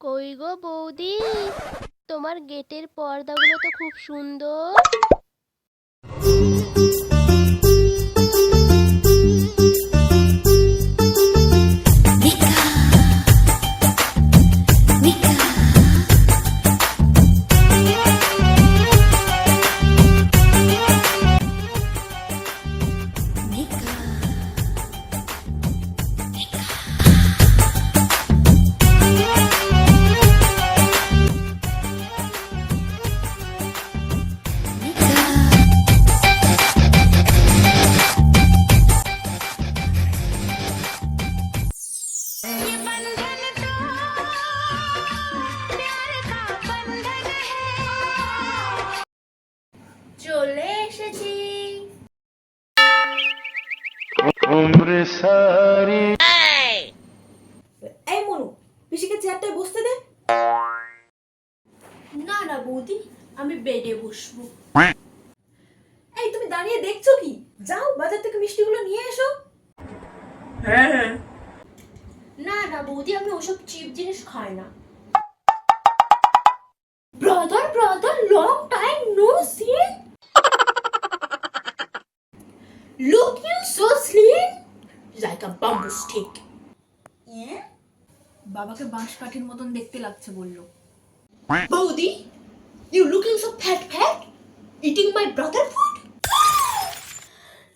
কই গো বৌদি? তোমার গেটের পর্দাগুলো তো খুব সুন্দর। এসেছি। এই। না বৌদি আমি বেডে বসবো। এই তুমি দাঁড়িয়ে দেখছ কি? যাও বাজার থেকে মিষ্টিগুলো নিয়ে এসো। হ্যাঁ, হ্যাঁ। না না বৌদি আমি ওসব চিপ জিনিস খাই না। Brother brother long time no see look you so slim like a bamboo stick ইয়ে বাবাকে বাঁশ কাঠির মতন দেখতে লাগছে বলল। বৌদি you looking so fat fat eating my brother food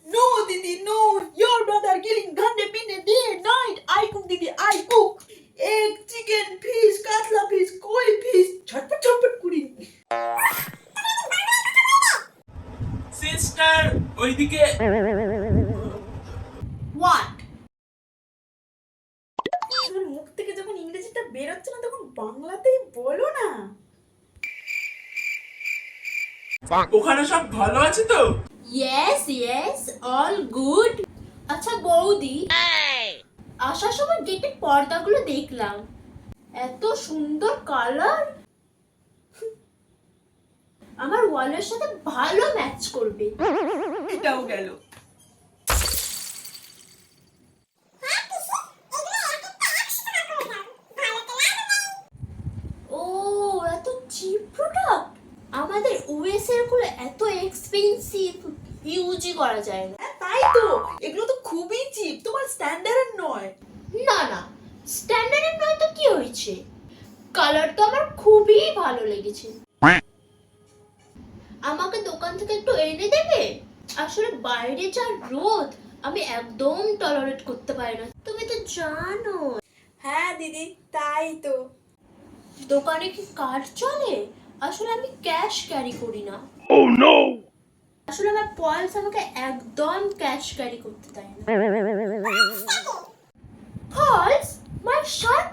no দিদি নো ইয়োর ব্রাদার কিলিং ঘন্টে পিনে ডে নাইট আই কুক দিদি I cook egg chicken fish catla fish koi fish ছটপট ছটপট কুড়ি সিস্টার ওইদিকে হোয়াট মুখ থেকে যখন ইংরেজিটা বেরোচ্ছে না তখন বাংলাতেই বলো না। ওখানে সব ভালো আছে তো? ইয়েস ইয়েস অল গুড আচ্ছা বৌদি। আসার সময় গেটের পর্দাগুলো দেখলাম। এত সুন্দর কালার আমার ওয়ালের সাথে ভালো ম্যাচ করবে। এটাও গেল। ও এত চিপ প্রোডাক্ট আমাদের এরগুলো এত এক্সপেন্সিভ ইউজই করা যায় না। হ্যাঁ, তাই তো। এগুলো তো খুবই চিপ তোমার স্ট্যান্ডার্ড নয়। না না নয় তো কি হয়েছে? কালার তো আমার খুবই ভালো লেগেছে। দোকান থেকে একটু এনে দেবে? আসলে বাইরে যা রোদ আমি একদম টলারেট করতে পারি না। তুমি তো জানো। হ্যাঁ দিদি তাই তো। দোকানে কি কার্ড চলে? আসলে আমি ক্যাশ ক্যারি করি না। Oh no! আসলে আমার পয়েন্টস আমাকে একদম ক্যাশ ক্যারি করতে দেয় না। ফলস মাই শার্ট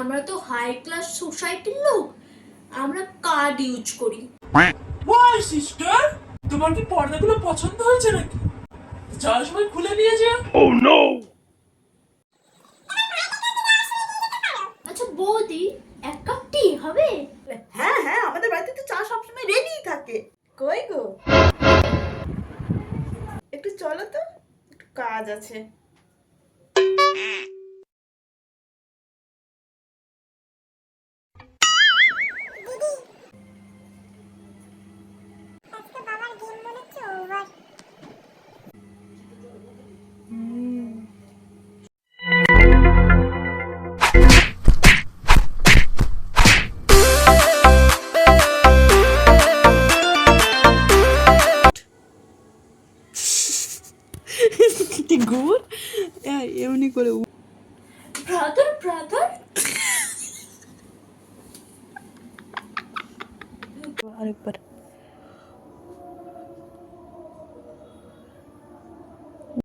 আমরা তো হাই ক্লাস সোসাইটির লোক। আমরা কার্ড ইউজ করি। ওয়াই সিস্টার তোমার কি পর্দাগুলো পছন্দ হয়েছে নাকি? যাওয়ার সময় খুলে নিয়ে যা Oh no! আচ্ছা বৌদি এক কাপ টি হবে? হ্যাঁ হ্যাঁ আমাদের বাড়িতে তো চা সবসময় রেডি থাকে। কই গো? একটু চলো তো একটু কাজ আছে। গুড়? এমনি করে ব্রাদার ব্রাদার? আরেকবার।